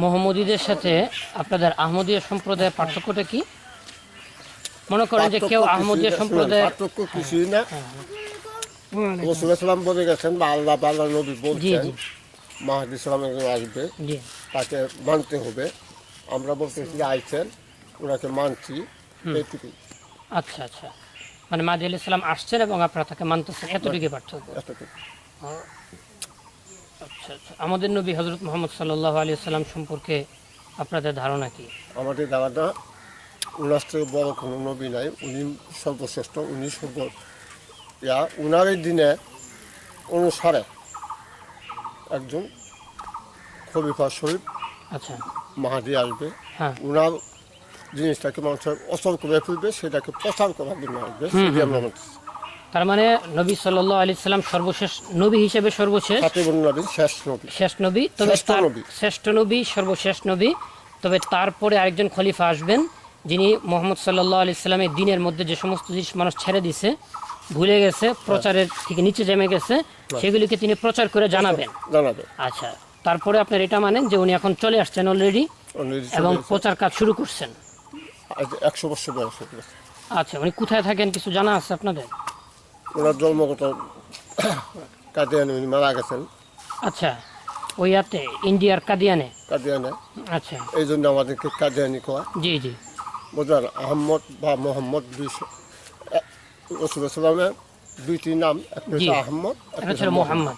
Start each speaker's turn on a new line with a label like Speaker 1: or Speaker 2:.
Speaker 1: মোহাম্মদীদের সাথে আপনাদের আহমদীয় সম্প্রদায়ের পার্থক্যটা কি? মনে করেন যে কেউ আহমদীয় সম্প্রদায়ের
Speaker 2: পার্থক্য কিছুই না। রসুলাম বলে গেছেন বা আল্লাহ আল্লাহ নবী বলছেন। মাহাদি সালাম একজন আসবে তাকে মানতে হবে। আমরা বলতেছি যে আইছেন ওনাকে মানছি এইটুকুই।
Speaker 1: আচ্ছা আচ্ছা। মানে মাদি আলি আসছেন এবং আপনারা তাকে মানতেছেন এতটুকু পার্থক্য।
Speaker 2: এতটুকু
Speaker 1: আচ্ছা আচ্ছা। আমাদের নবী হজরত মোহাম্মদ সাল্লাহ আলী সাল্লাম সম্পর্কে আপনাদের ধারণা কি?
Speaker 2: আমাদের দাদাটা উনার থেকে বড় কোনো নবী নাই উনি সর্বশ্রেষ্ঠ উনি সর্ব ইয়া উনার দিনে অনুসারে একজন খবিফা শরীফ
Speaker 1: আচ্ছা।
Speaker 2: মাহাদি আসবে।
Speaker 1: হ্যাঁ।
Speaker 2: উনার জিনিসটাকে মানুষের অসল করে ফেলবে সেটাকে প্রচার করার জন্য আসবে সেটি আমরা।
Speaker 1: তার মানে নবী সাল্লাহ আলি সাল্লাম সর্বশেষ নবী হিসেবে সর্বশেষ
Speaker 2: খাতিবুন নবী শেষ নবী।
Speaker 1: শেষ নবী তবে
Speaker 2: শ্রেষ্ঠ
Speaker 1: তার
Speaker 2: নবী।
Speaker 1: শ্রেষ্ঠ নবী সর্বশেষ নবী। তবে তারপরে আরেকজন খলিফা আসবেন যিনি মোহাম্মদ সাল্লাহ আলি সাল্লামের দিনের মধ্যে যে সমস্ত জিনিস মানুষ ছেড়ে দিছে ভুলে গেছে প্রচারের থেকে নিচে জমে গেছে সেগুলিকে তিনি প্রচার করে জানাবেন।
Speaker 2: জানাবে
Speaker 1: আচ্ছা তারপরে আপনার এটা মানেন যে উনি এখন চলে আসছেন অলরেডি এবং প্রচার কাজ শুরু করছেন।
Speaker 2: একশো বছর বয়স
Speaker 1: আচ্ছা উনি কোথায় থাকেন কিছু জানা আছে আপনাদের?
Speaker 2: ওনার জন্মগত কাদিয়ানে উনি মারা গেছেন।
Speaker 1: আচ্ছা ওইয়াতে ইন্ডিয়ার কাদিয়ানে?
Speaker 2: কাদিয়ানে।
Speaker 1: আচ্ছা।
Speaker 2: এই জন্য আমাদেরকে কাদিয়ানি কয়।
Speaker 1: জি জি।
Speaker 2: বোঝার আহম্মদ বা মোহাম্মদ দুই রসুল সালামের দুইটি নাম একটা
Speaker 1: জি।
Speaker 2: আহম্মদ একটা
Speaker 1: মোহাম্মদ।